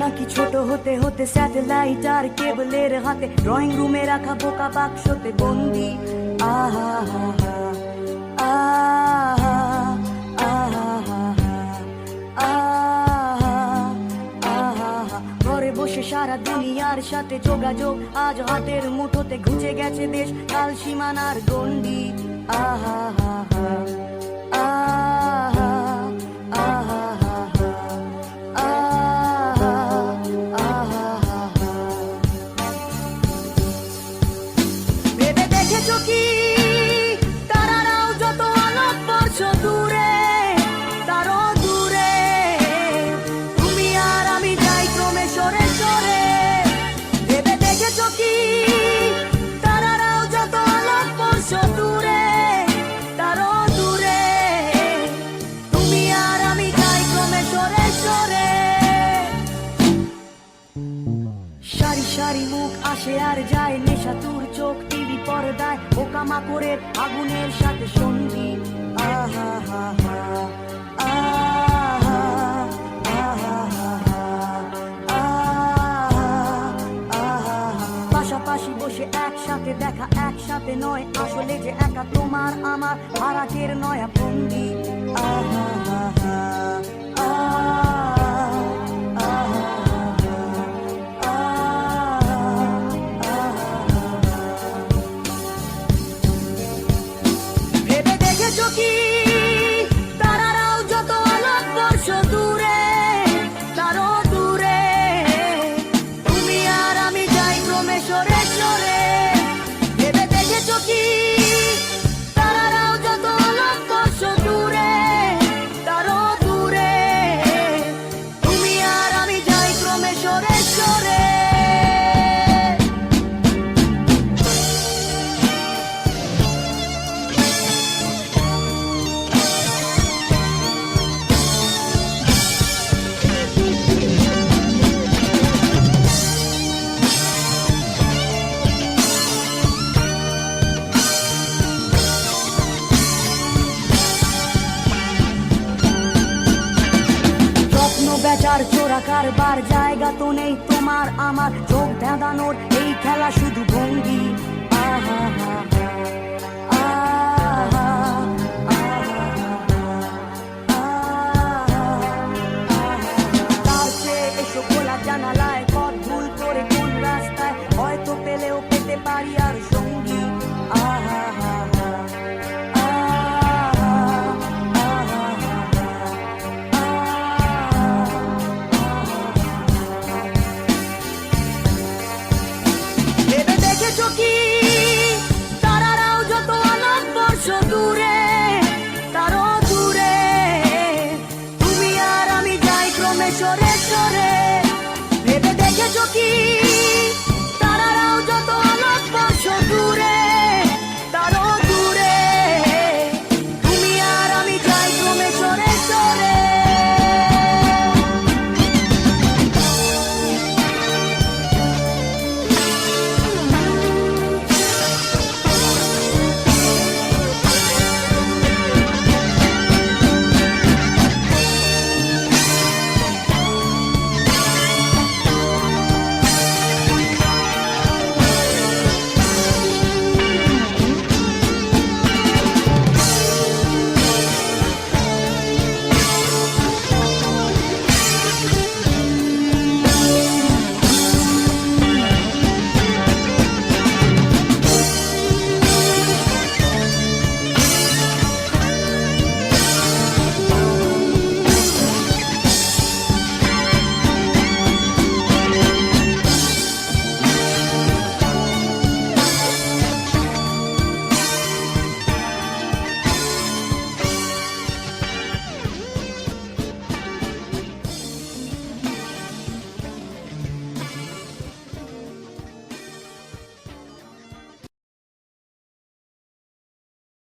নাকি ছোট হতে হতে স্যাটেলাইট আর কেবলের হাতে ড্রয়িং রুমে রাখা বোকা বাক্সতে বন্দি আহা আহা। ঘরে বসে সারা দুনিয়ার সাথে যোগাযোগ, আজ হাতের মুঠোতে ঘুচে গেছে দেশ, কাল সীমানার গন্ডি আহা, হা হা আর যায় নেশা তুর চোখ টিভি পর্দায় পোকামা করে আগুনের সাথে সন্ধি। আহা, হা হা পাশাপাশি বসে একসাথে দেখা, একসাথে নয়। আসলে যে একা তোমার আমার ভাড়াটের নয়া বন্দি। আহা, হা হা, আহা। কারবার জায়গা তো নেই তোমার আমার। চোখ ধাঁধানোর এই খেলা শুধু ভঙ্গি। আহা হা হা।